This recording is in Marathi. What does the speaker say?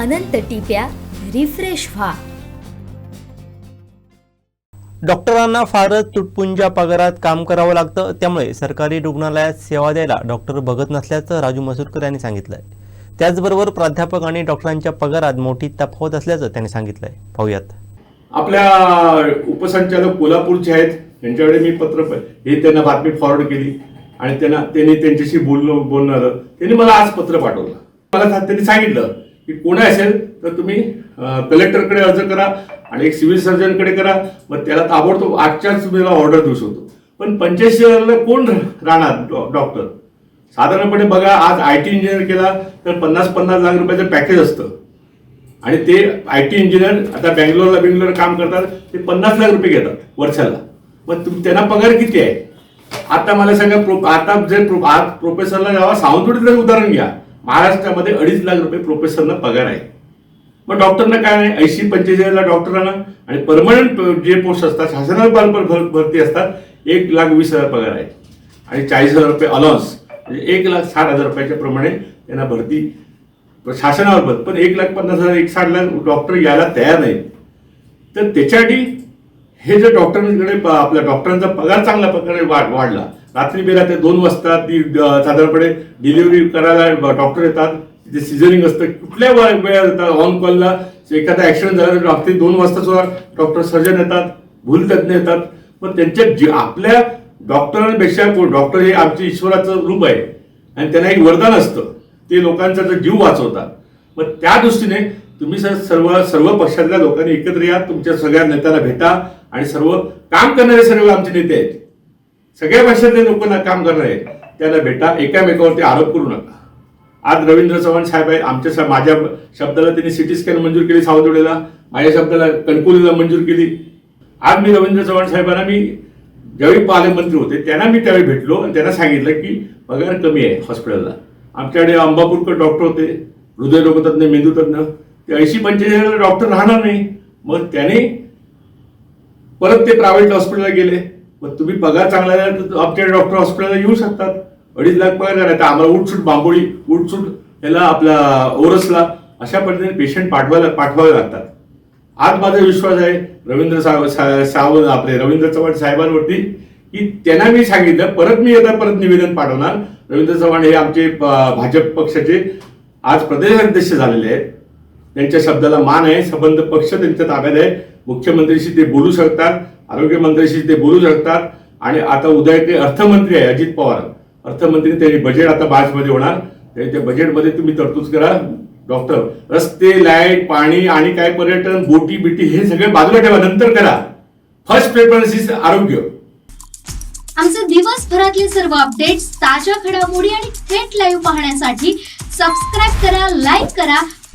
अनंत टिप्या रिफ्रेश व्हा. डॉक्टरांना फारच तुटपुंजा पगारात काम करावं लागतं त्यामुळे सरकारी रुग्णालयात सेवा द्यायला डॉक्टर बघत नसल्याचं राजू मसूरकर यांनी सांगितलंय. त्याचबरोबर प्राध्यापक आणि डॉक्टरांच्या पगारात मोठी तफावत असल्याचं त्यांनी सांगितलंय. पाहूयात. आपल्या उपसंचालक कोल्हापूरचे आहेत त्यांच्याकडे मी पत्र हे त्यांना बातमी फॉरवर्ड केली. आणि त्यांना त्यांनी त्यांच्याशी बोलणं बोलणार त्यांनी मला आज पत्र पाठवलं. मला त्यांनी सांगितलं की कोणी असेल तर तुम्ही कलेक्टरकडे अर्ज करा आणि एक सिव्हिल सर्जनकडे करा. मग त्याला ताबडतोब आजच्याच वेळेला ऑर्डर देऊ शकतो. पण पंचायत शहराला कोण राहणार डॉ- डॉक्टर? साधारणपणे बघा आज आय टी इंजिनियर केला तर पन्नास पन्नास लाख रुपयाचं पॅकेज असतं. आणि ते आय टी इंजिनियर आता बँगलोरला बेंगलोर काम करतात ते पन्नास लाख रुपये घेतात वर्षाला. मग तुम त्यांना पगार किती आहे? आता मला सांगा प्रो आता जे प्रो आज प्रोफेसरला जेव्हा सावंतवाडीचं उदाहरण घ्या. महाराष्ट्रामध्ये अडीच लाख रुपये प्रोफेसरला पगार आहे. मग डॉक्टरना काय आहे? ऐंशी पंचेचाळीसला डॉक्टरांना आणि परमनंट जे पोस्ट असतात शासनावर भर- भर- भरती असतात एक लाख वीस हजार पगार आहे. आणि चाळीस हजार रुपये अलाउन्स म्हणजे एक लाख साठ हजार रुपयाच्या प्रमाणे त्यांना भरती शासनावर भर पण एक लाख पन्नास हजार एक साठ लाख डॉक्टर यायला तयार नाहीत. तर त्याच्यासाठी हे जे डॉक्टरांकडे आपल्या डॉक्टरांचा पगार चांगल्या प्रकारे वाढ वाढला. रात्री बेला ते दोन वाजता ती साधारणपणे डिलिव्हरी करायला डॉक्टर येतात. जे सिझरिंग असतं कुठल्या वेळा येतात? ऑन कॉलला एखादा ॲक्सिडेंट झाला तर रात्री दोन वाजता सुद्धा डॉक्टर सर्जन येतात. भूलतज्ञ येतात. पण त्यांच्या जी आपल्या डॉक्टरांपेक्षा डॉक्टर हे आमचे ईश्वराचं रूप आहे. आणि त्यांना एक वरदान असतं. ते लोकांचा जीव वाचवतात. मग त्या दृष्टीने तुम्ही सर सर्व सर्व पक्षातल्या लोकांनी एकत्र या तुमच्या सगळ्या नेत्याला भेटा आणि सर्व काम करणारे सर्व आमचे नेते आहेत. सगळ्या पक्षातले लोकांना काम करणारे त्याला भेटा एकामेकावरती आरोप करू नका. आज रवींद्र चव्हाण साहेब आहेत आमच्या माझ्या शब्दाला त्यांनी सिटी स्कॅन मंजूर केली सावंतवाडीला माझ्या शब्दाला कणकुलीला मंजूर केली. आज मी रवींद्र चव्हाण साहेबांना मी ज्यावेळी पालकमंत्री होते त्यांना मी त्यावेळी भेटलो आणि त्यांना सांगितलं की पगार कमी आहे हॉस्पिटलला. आमच्याकडे अंबापूरकर डॉक्टर होते हृदयरोगतज्ञ मेंदूतज्ञ. ऐंशी पंचेचाळीस डॉक्टर राहणार नाही. मग त्याने परत ते प्रायव्हेट हॉस्पिटलला गेले. मग तुम्ही पगार चांगला द्याल तर आमच्याकडे डॉक्टर हॉस्पिटलला येऊ शकतात. अडीच लाख पगार नाही तर आम्हाला उठसूट बांबोळी उठसूट याला आपला ओरसला अशा पद्धतीने पेशंट पाठवायला पाठवावे लागतात. आज माझा विश्वास आहे रवींद्र साव सावंत आपले रवींद्र चव्हाण साहेबांवरती की त्यांना मी सांगितलं परत मी येता परत निवेदन पाठवणार. रवींद्र चव्हाण हे आमचे भाजप पक्षाचे आज प्रदेशाध्यक्ष झालेले आहेत. त्यांच्या शब्दाला मान आहे. संबंध पक्ष त्यांच्या ताब्यात आहे. मुख्यमंत्र्यांशी ते बोलू शकतात. आरोग्यमंत्र्यांशी ते बोलू शकतात. आणि आता उद्या ते अर्थमंत्री आहे अजित पवार. अर्थमंत्री त्यांनी बजेट आता मार्चमध्ये होणार. ते- त्या बजेटमध्ये तुम्ही तरतूद करा. डॉक्टर रस्ते लाइट पाणी आणि काय पर्यटन बोटी बिटी हे सगळे बाजूला ठेवा. नंतर करा. फर्स्ट प्रेफरन्स आरोग्य. आमचे दिवसभरातले सर्व अपडेट्स ताज्या घडामोडी आणि थेट लाईव्ह पाहण्यासाठी सबस्क्राईब करा लाईक करा.